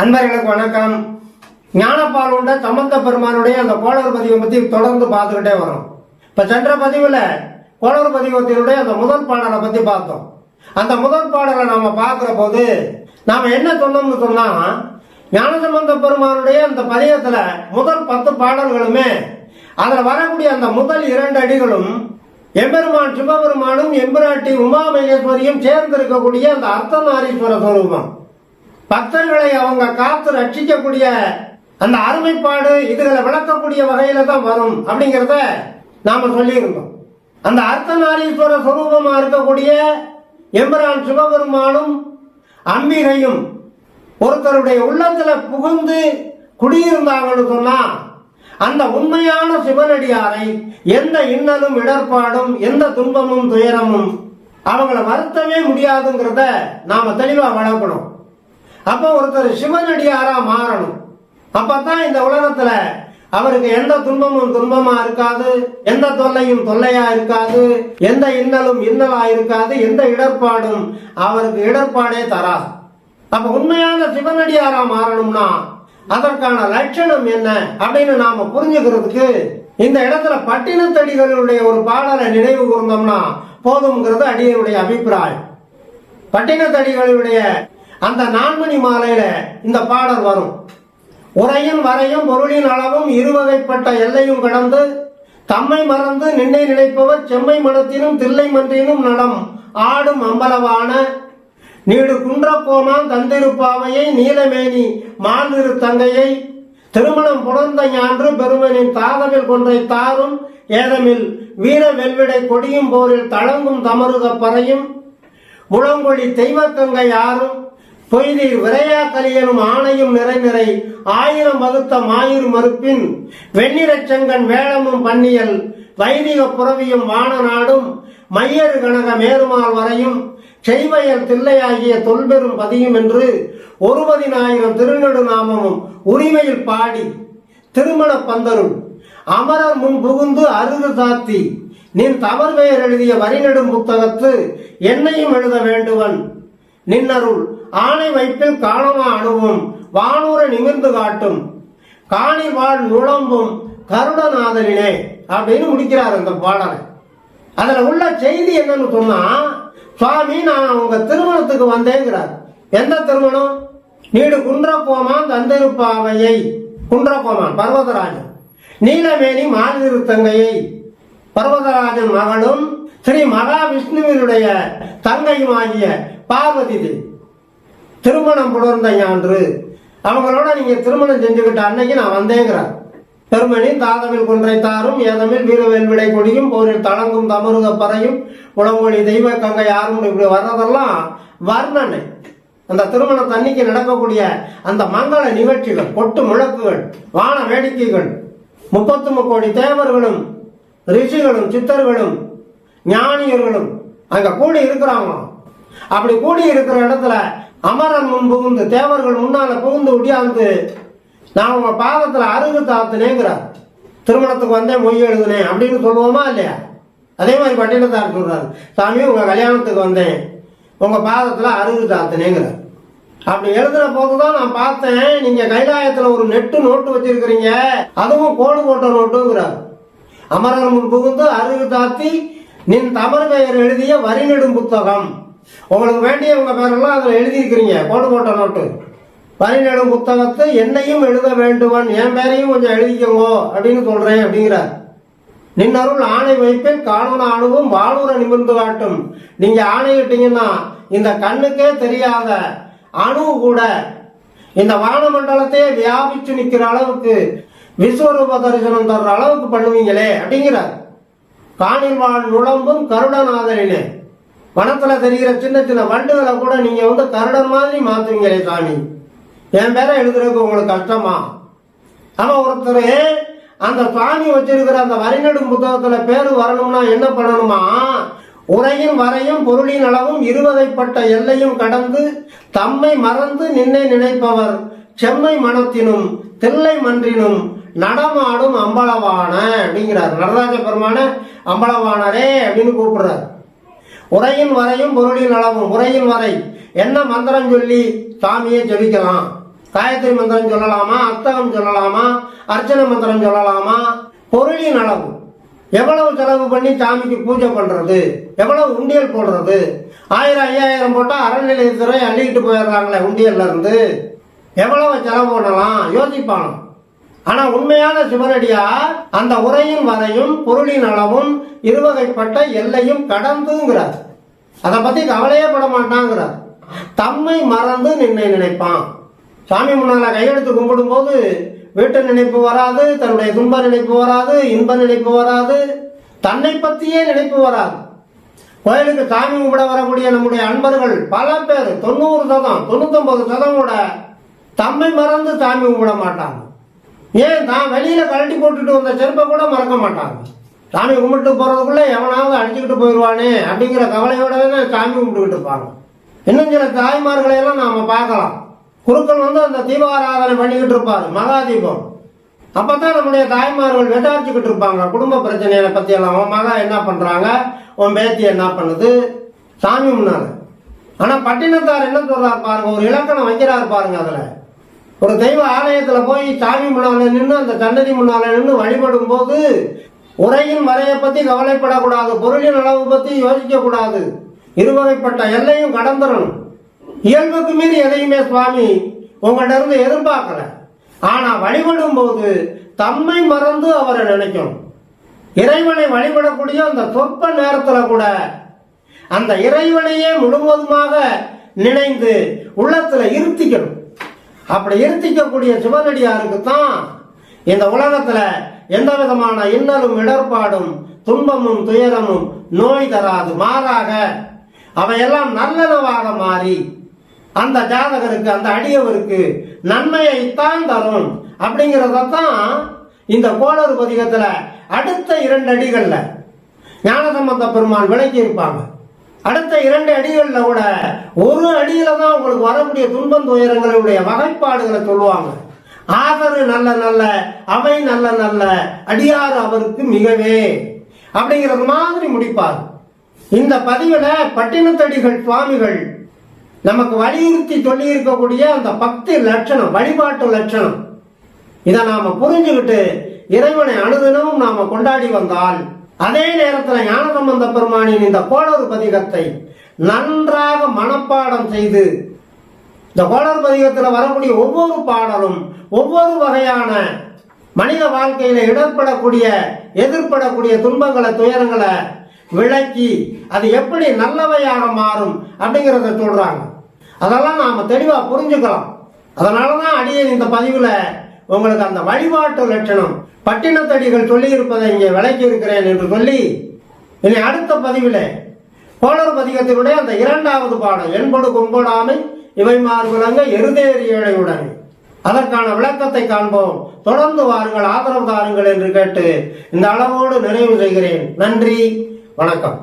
அன்பர்களுக்கு வணக்கம். ஞானப்பால் உண்ட சம்பந்த பெருமானுடைய அந்த கோளர் பதிவை பத்தி தொடர்ந்து பார்த்துக்கிட்டே வரும். இப்ப சென்ற பதிவுல கோளர் பதிவத்தினுடைய அந்த முதல் பாடலை பத்தி பார்த்தோம். அந்த முதல் பாடலை நம்ம பார்க்கிற போது நாம என்ன சொன்னோம்னு சொன்னா ஞானசம்பந்த பெருமானுடைய அந்த பதியத்துல முதல் பத்து பாடல்களுமே அதுல வரக்கூடிய அந்த முதல் இரண்டு அடிகளும் எம்பெருமான் சிவபெருமானும் எம்பிராட்டி உமா மகேஸ்வரியும் சேர்ந்திருக்கக்கூடிய அந்த அர்த்தநாரீஸ்வர சுரூபம். பக்தர்களை அவங்க காத்து ரட்சிக்கக்கூடிய அந்த அருமைப்பாடு இதுகளை விளக்கக்கூடிய வகையில தான் வரும் அப்படிங்கிறத நாம சொல்லியிருந்தோம். அந்த அர்த்தநாரீஸ்வர சுரூபமா இருக்கக்கூடிய எம்பரான் சிவபெருமானும் அம்பிகையும் ஒருத்தருடைய உள்ளத்துல புகுந்து குடியிருந்தாங்கன்னு சொன்னா அந்த உண்மையான சிவனடியாரை எந்த இன்னலும் இடர்பாடும் எந்த துன்பமும் துயரமும் அவங்களை வருத்தவே முடியாதுங்கிறத நாம தெளிவா வளர்க்கணும் அப்ப ஒருத்தர் சிவனடியாரா மாறணும். அப்பதான் இந்த உலகத்துல அவருக்கு எந்த துன்பமும் துன்பமா இருக்காது எந்த தொல்லையும் தொல்லையா இருக்காது எந்த இன்னலும் இன்னலா இருக்காது எந்த இடர்பாடும் அவருக்கு இடர்பாடே தராது. அப்ப உண்மையான சிவனடியாரா மாறணும்னா அதற்கான லட்சணம் என்ன அப்படின்னு நாம புரிஞ்சுக்கிறதுக்கு இந்த இடத்துல பட்டினத்தடிகளுடைய ஒரு பாடலை நினைவு கூர்ந்தோம்னா போதும்ங்கிறது அடியனுடைய அபிப்பிராயம். பட்டினத்தடிகளுடைய அந்த நான்மணி மாலையில இந்த பாடல் வரும். உரையும் வரையும் பொருளின் அளவும் இருவகைப்பட்ட எல்லையும் கடந்து தம்மை மறந்து நின்னை நினைப்பவர் செம்மை மனத்தினும் தில்லை மன்றினும் நலம் ஆடும் அம்பலவான நீடு குன்றப்போமான் தந்திருப்பாவையை நீலமேனி மாநிறு தங்கையை திருமணம் புணர்ந்த ஞான்று பெருமனின் தாதவில் கொன்றை தாரும் ஏதமில் வீர வெல்விடை கொடியும் போரில் தளங்கும் தமருக பறையும் முழங்கொழி தெய்வக்கங்கை யாரும் பொய்தீர் விரையா கலியனும் ஆணையும் நிறை நிறை ஆயிரம் வகுத்த மாயூர் மறுப்பின் வெண்ணிறச் செங்கன் வேளமும் பன்னியல் வைதிக புறவியும் வான நாடும் மையரு கனக மேருமால் வரையும் செய்வயல் தில்லையாகிய தொல்பெரும் பதியும் என்று ஒருபதினாயிரம் திருநெடு நாமமும் உரிமையில் பாடி திருமண பந்தரும் அமரர் முன் புகுந்து அருகு சாத்தி நின் தவறு பெயர் எழுதிய வரிநெடும் புத்தகத்து என்னையும் எழுத வேண்டுவன் நின்னருள் ஆணை வைப்பில் காணமா அணுவும் வானூர நிமிர்ந்து காட்டும். காணி வாழ் நுழம்பும் கருணநாதனினே அப்படின்னு முடிக்கிறார் அந்த பாடலை. அதுல உள்ள செய்தி என்னன்னு சொன்னா சுவாமி நான் உங்க திருமணத்துக்கு வந்தேங்கிறார். எந்த திருமணம்? நீடு குன்றப்போமான் தந்திருப்பாவையை குன்றப்போமான் பர்வதராஜன். நீலமேனி மாதிருத்தங்கையை பர்வதராஜன் மகளும் ஸ்ரீ மகாவிஷ்ணுவினுடைய தங்கையுமாகிய பார்வதி தேவி. திருமணம் புணர்ந்த ஞான்று அவங்களோட நீங்க திருமணம் செஞ்சுக்கிட்ட அன்னைக்கு நான் வந்தேங்கிறார். பெருமணி தாதமில் கொன்றை தாரும் ஏதமில் வீரவேல் விடை கொடியும் போரில் தளங்கும் தமருக பறையும் உளமொழி தெய்வ கங்கை யாரும் இப்படி வர்றதெல்லாம் வர்ணனை. அந்த திருமணம் தண்ணிக்கு நடக்கக்கூடிய அந்த மங்கள நிகழ்ச்சிகள் கொட்டு முழக்குகள் வான வேடிக்கைகள் முப்பத்து முக்கோடி தேவர்களும் ரிஷிகளும் சித்தர்களும் ஞானியர்களும் அங்க கூடி இருக்கிறாங்க அப்படி கூடி இருக்கிற இடத்துல அமரன் முன் புகுந்து தேவர்கள் முன்னால புகுந்து ஒடியாந்து நான் உங்க பாதத்துல அருகு தாத்தினேங்கிறார். திருமணத்துக்கு வந்தேன் மொய் எழுதுனேன் அப்படின்னு சொல்லுவோமா இல்லையா? அதே மாதிரி பட்டினத்தார் சொல்றாரு. சாமி உங்க கல்யாணத்துக்கு வந்தேன். உங்க பாதத்துல அருகு தாத்தினேங்கிறார். அப்படி எழுதுன போதுதான் நான் பார்த்தேன் நீங்க கைலாயத்துல ஒரு நெட்டு நோட்டு வச்சிருக்கிறீங்க அதுவும் கோடு போட்ட நோட்டுங்கிறார். அமரர் முன் புகுந்து அருகு தாத்தி நின் தமர் பெயர் எழுதிய வரிநெடும் புத்தகம். உங்களுக்கு வேண்டிய உங்க பேரெல்லாம் அதில் எழுதியிருக்கிறீங்க. கோடு போட்ட நோட்டு வரி புத்தகத்தை என்னையும் எழுத வேண்டுவன் என் பேரையும் கொஞ்சம் எழுதிக்கோங்க அப்படின்னு சொல்றேன் அப்படிங்கிறார். நின்னருள் ஆணை வைப்பேன் காணோன அணுவும் வானூர நிமிர்ந்து காட்டும். நீங்க ஆணையிட்டீங்கன்னா இந்த கண்ணுக்கே தெரியாத அணு கூட இந்த வானமண்டலத்தையே வியாபிச்சு நிற்கிற அளவுக்கு விஸ்வரூப தரிசனம் தர்ற அளவுக்கு பண்ணுவீங்களே அப்படிங்கிறார். காணில் வாழ் நுழம்பும் கருடநாதரினே வனத்துல தெரிகிற சின்ன சின்ன வண்டுகளை கூட நீங்க வந்து கருடன் மாதிரி மாத்துவீங்களே சாமி. என் பேரை எழுதுறதுக்கு உங்களுக்கு கஷ்டமா? ஆமா ஒருத்தர் அந்த சுவாமி வச்சிருக்கிற அந்த வரிநடும் புத்தகத்துல பேரு வரணும்னா என்ன பண்ணணுமா? உரையின் வரையும் பொருளின் அளவும் இருவதைப்பட்ட எல்லையும் கடந்து தம்மை மறந்து நின்னை நினைப்பவர் செம்மை மனத்தினும் தில்லை மன்றினும் நடமாடும் அம்பளவான அப்படிங்கிறார். நடராஜ பெருமான அம்பலவானரே அப்படின்னு கூப்பிடுறார். உரையின் வரையும் பொருளின் அளவும் உரையின் வரை. என்ன மந்திரம் சொல்லி சாமியை ஜபிக்கலாம்? காயத்ரி மந்திரம் சொல்லலாமா? அர்த்தகம் சொல்லலாமா? அர்ச்சனை மந்திரம் சொல்லலாமா? பொருளின் அளவு. எவ்வளவு செலவு பண்ணி சாமிக்கு பூஜை பண்றது? எவ்வளவு உண்டியல் போடுறது? ஆயிரம் ஐயாயிரம் போட்டா அறநிலையத்துறை அள்ளிக்கிட்டு போயிடுறாங்களே உண்டியல்ல இருந்து. எவ்வளவு செலவு பண்ணலாம்? யோசிப்பானோ ஆனா உண்மையான சிவனடியார் அந்த உரையின் வரையும் பொருளின் அளவும் இருவகைப்பட்ட எல்லையும் கடந்துங்கிறார். அதை பத்தி கவலையே பட மாட்டாங்கிறார். தம்மை மறந்து நின்னை நினைப்பான். சாமி முன்னால கையெடுத்து கும்பிடும் போது வீட்டு நினைப்பு வராது தன்னுடைய துன்ப நினைப்பு வராது இன்ப நினைப்பு வராது தன்னை பத்தியே நினைப்பு வராது. கோயிலுக்கு சாமி கும்பிட வரக்கூடிய நம்முடைய அன்பர்கள் பல பேர் தொண்ணூறு சதம் தொண்ணூத்தொன்பது சதம் கூட தம்மை மறந்து சாமி கும்பிட மாட்டாங்க. ஏன் தான் வெளியில கழட்டி போட்டுட்டு வந்த செருப்பை கூட மறக்க மாட்டாங்க. சாமி கும்பிட்டு போறதுக்குள்ள எவனாவது அடிச்சுக்கிட்டு போயிடுவானே அப்படிங்கிற கவலையோடவே தான் சாமி கும்பிட்டுக்கிட்டு இருப்பாங்க. இன்னும் சில தாய்மார்களை எல்லாம் நாம பார்க்கலாம். குருக்கள் வந்து அந்த தீபாராதனை பண்ணிக்கிட்டு இருப்பாரு மகாதீபம். அப்பதான் நம்முடைய தாய்மார்கள் விசாரிச்சுக்கிட்டு இருப்பாங்க. குடும்ப பிரச்சனையை பத்தி எல்லாம் உன் மகா என்ன பண்றாங்க? உன் பேத்தி என்ன பண்ணுது? சாமி முன்னால. ஆனா பட்டினத்தார் என்ன சொல்றாரு பாருங்க ஒரு இலக்கணம் வைக்கிறாரு பாருங்க அதுல. ஒரு தெய்வ ஆலயத்துல போய் சாமி முன்னால நின்று அந்த சன்னதி முன்னால நின்று வழிபடும் போது உரையின் வரையை பத்தி கவலைப்படக்கூடாது பொருளின் அளவு பத்தி யோசிக்க கூடாது இருவகைப்பட்ட எல்லையும் கடந்துடணும் இயல்புக்கு மீறி எதையுமே சுவாமி உங்கள்ட்ட இருந்து எதிர்பார்க்கல. ஆனா வழிபடும் போது தம்மை மறந்து அவரை நினைக்கணும். இறைவனை வழிபடக்கூடிய அந்த சொற்ப நேரத்துல கூட அந்த இறைவனையே முழுவதுமாக நினைந்து உள்ளத்துல இருத்திக்கணும். அப்படி இருத்திக்கக்கூடிய சிவனடியாருக்கு தான் இந்த உலகத்துல எந்த விதமான இன்னலும் இடர்பாடும் துன்பமும் துயரமும் நோய் தராது. மாறாக அவையெல்லாம் நல்லனவாக மாறி அந்த ஜாதகருக்கு அந்த அடியவருக்கு நன்மையைத்தான் தரும். அப்படிங்கிறத தான் இந்த கோளறு பதிகத்துல அடுத்த இரண்டு அடிகள்ல ஞானசம்பந்த பெருமான் விளக்கி இருப்பாங்க அடுத்த இரண்டு அடிகளில் கூட ஒரு அடியில தான் உங்களுக்கு வரக்கூடிய துன்பம் துயரங்களுடைய வகைப்பாடுகளை சொல்லுவாங்க. ஆதரு நல்ல நல்ல அவை நல்ல நல்ல அடியாறு அவருக்கு மிகவே அப்படிங்கிறது மாதிரி முடிப்பார். இந்த பதிவில் பட்டினத்தடிகள் சுவாமிகள் நமக்கு வலியுறுத்தி சொல்லி இருக்கக்கூடிய அந்த பக்தி லட்சணம் வழிபாட்டு லட்சணம். இதை நாம புரிஞ்சுக்கிட்டு இறைவனை அனுதினமும் நாம கொண்டாடி வந்தால் அதே நேரத்தில் ஞானசம்பந்த பெருமானின் இந்த கோளறு பதிகத்தை நன்றாக மனப்பாடம் செய்து இந்த கோளர் பதிகத்தில் வரக்கூடிய ஒவ்வொரு பாடலும் ஒவ்வொரு வகையான மனித வாழ்க்கையில இடர்படக்கூடிய எதிர்படக்கூடிய துன்பங்களை துயரங்களை விளக்கி அது எப்படி நல்லவையாக மாறும் அப்படிங்கிறத சொல்றாங்க. அதெல்லாம் நாம தெளிவா புரிஞ்சுக்கலாம். அதனாலதான் அடியேன் இந்த பதிவுல உங்களுக்கு அந்த வழிபாட்டு லட்சணம் பட்டினத்தடிகள் சொல்லி இருப்பதை இங்கே விளக்கி இருக்கிறேன் என்று சொல்லி இனி அடுத்த பதிவிலே கோளர் பதிகத்தினுடைய அந்த இரண்டாவது பாடம் என்படு கொம்படாமை இவை மார்புலங்க எருதேறி ஏழையுடன். அதற்கான விளக்கத்தை காண்போம். தொடர்ந்து வாருங்கள் ஆதரவு தாருங்கள் என்று கேட்டு இந்த அளவோடு நிறைவு செய்கிறேன். நன்றி வணக்கம்.